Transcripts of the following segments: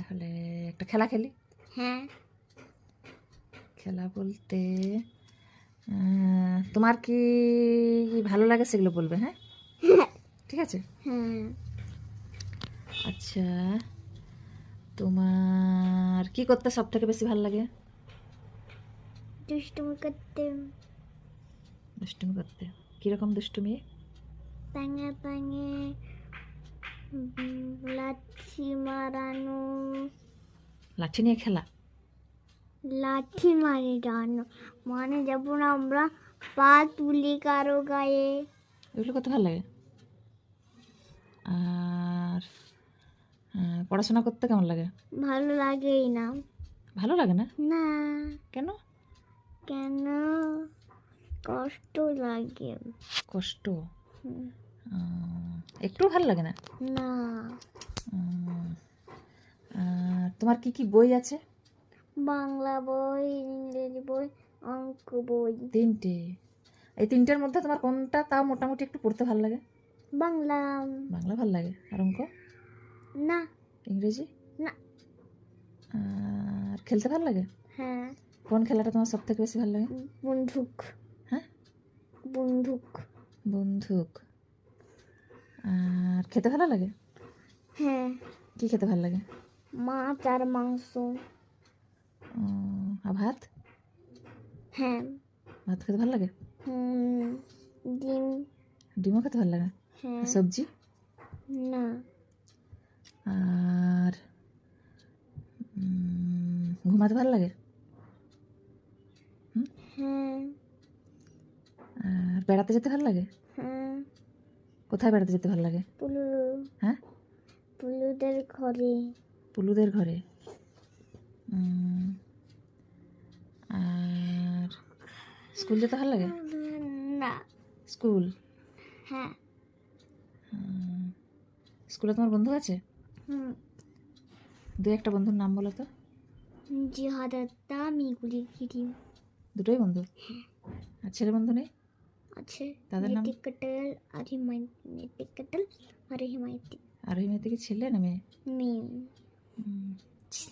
তাহলে একটা খেলা খেলি? হ্যাঁ। খেলা বলতে তোমার কি ভালো লাগে সেগুলো বলবে হ্যাঁ? ঠিক আছে? হ্যাঁ আচ্ছা তোমার কি করতে সব থেকে বেশি ভালো লাগে? দুষ্টুমি করতে। দুষ্টুমি করতে। কীরকম দুষ্টুমি? পাঙে পাঙে লাঠি মারানো। লাঠি নিয়ে খেলা? লাঠি মারি ডানো। মানে যখন আমরা পা তুলি কারও গায়ে। এগুলো করতে ভালো লাগে? আর পড়াশোনা করতে কেমন লাগে? ভালো লাগেই না। ভালো লাগে না? না। কেন? কেন? কষ্ট লাগে। কষ্ট? একটু ভালো লাগে না? না। তোমার কি কি বই আছে? বাংলা বই ইংরেজি বই অঙ্ক বই। তিনটে। এই তিনটের মধ্যে তোমার কোনটা তাও মোটামুটি একটু পড়তে ভালো লাগে? বাংলা। বাংলা ভালো লাগে। আর অঙ্ক? না। ইংরেজি? না। আর খেলতে ভালো লাগে? হ্যাঁ। কোন খেলাটা তোমার সব থেকে বেশি ভালো লাগে? বন্দুক। হ্যাঁ? বন্দুক। বন্দুক। আর খেতে ভালো লাগে? হ্যাঁ। কি খেতে ভালো লাগে? মাছ আর মাংস। আর ভাত? হ্যাঁ। ভাত খেতে ভালো লাগে? হুম, ডিম। ডিমও খেতে ভালো লাগে? হ্যাঁ। সবজি? না। আর ঘুমাতে ভালো লাগে? হ্যাঁ। আর বেড়াতে যেতে ভালো লাগে? হ্যাঁ। কোথায় বেড়াতে যেতে ভালো লাগে? হ্যাঁ? পুলুদের ঘরে। পুলুদের ঘরে? আর স্কুল যেতে ভালো লাগে? না। স্কুল? হ্যাঁ। স্কুলে তোমার বন্ধু আছে? হুম। দু একটা বন্ধুর নাম বলো তো। জিহাদাত্তা মিগুলি গিরি দুটোই বন্ধু? আর ছেলে বন্ধু নেই? আছে। তাদের নাম? নেটিকটল আর হিমায়ত নেটিকটল আর হিমায়তি। আর ওই মেয়েতে কি ছেলে না মেয়ে? মেয়ে।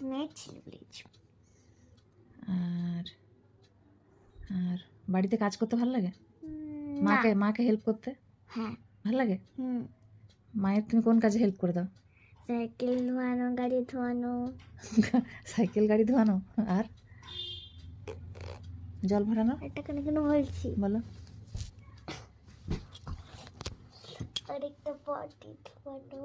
মেয়ে ছিল বলেছি। আর আর বাড়িতে কাজ করতে ভালো লাগে? মাকে মাকে হেল্প করতে? হ্যাঁ। ভালো লাগে? হুম। মায়ের তুমি কোন কাজে হেল্প করে দাও? সাইকেল ধোয়ানো গাড়ি ধোয়ানো। সাইকেল গাড়ি ধোয়ানো? আর? জল ভরানো? এটা কেন কেন বলছি। বলো। আর একটা পার্টি ধোয়ানো